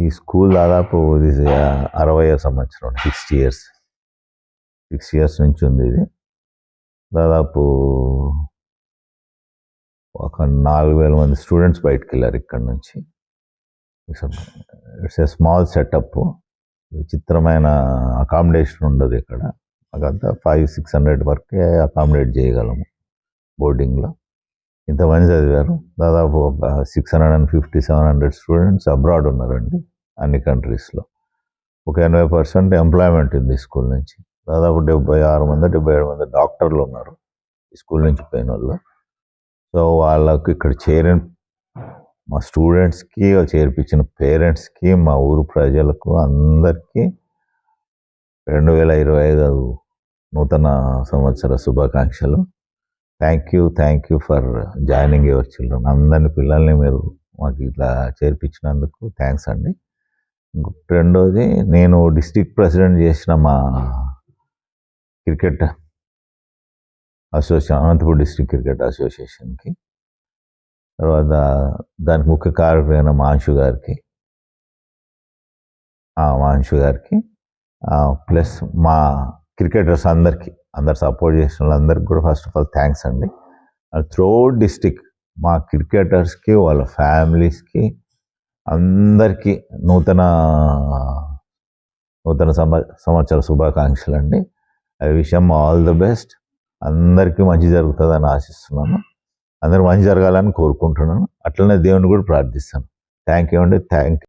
ఈ స్కూల్ దాదాపు ఇది అరవై సంవత్సరం సిక్స్టీ ఇయర్స్ సిక్స్ ఇయర్స్ నుంచి ఉంది ఇది. దాదాపు ఒక నాలుగు వేల మంది స్టూడెంట్స్ బయటకు వెళ్ళారు ఇక్కడ నుంచి. ఇట్స్ ఏ స్మాల్ సెటప్ విచిత్రమైన అకామిడేషన్ ఉండదు ఇక్కడ. మాకంతా ఫైవ్ సిక్స్ హండ్రెడ్ వరకే అకామిడేట్ చేయగలము. బోర్డింగ్లో ఇంతమంది చదివారు. దాదాపు ఒక six hundred and fifty seven hundred students abroad ఉన్నారండి అన్ని కంట్రీస్లో ఒక ఎనభై పర్సెంట్ ఎంప్లాయ్మెంట్ ఉంది స్కూల్ నుంచి. దాదాపు డెబ్బై ఆరు మంది డెబ్బై ఏడు మంది డాక్టర్లు ఉన్నారు ఈ స్కూల్ నుంచి పోయిన వాళ్ళు. సో వాళ్ళకు ఇక్కడ చేరిన మా స్టూడెంట్స్కి చేర్పించిన పేరెంట్స్కి మా ఊరు ప్రజలకు అందరికీ రెండు వేల ఇరవై ఐదు నూతన సంవత్సర శుభాకాంక్షలు. Thank you thank you for joining your children అందరిని పిల్లల్ని మీరు మాకు ఇట్లా చేర్పించినందుకు థ్యాంక్స్ అండి. రెండోది నేను డిస్టిక్ ప్రెసిడెంట్ చేసిన మా cricket association Anantapur district cricket అసోసియేషన్కి తర్వాత దానికి ముఖ్య కారకులైన మాన్షు గారికి మాన్షు గారికి ప్లస్ మా క్రికెటర్స్ అందరికీ. అందరు సపోర్ట్ చేసిన వాళ్ళందరికీ కూడా ఫస్ట్ ఆఫ్ ఆల్ థ్యాంక్స్ అండి. త్రో డిస్టిక్ మా క్రికెటర్స్కి వాళ్ళ ఫ్యామిలీస్కి అందరికీ నూతన నూతన సంవ సంవత్సర శుభాకాంక్షలు అండి ఐ విషయం ఆల్ ద బెస్ట్ అందరికీ మంచి జరుగుతుందని ఆశిస్తున్నాను. అందరూ మంచి జరగాలని కోరుకుంటున్నాను. అట్లనే దేవుని కూడా ప్రార్థిస్తాను. థ్యాంక్ యూ అండి. థ్యాంక్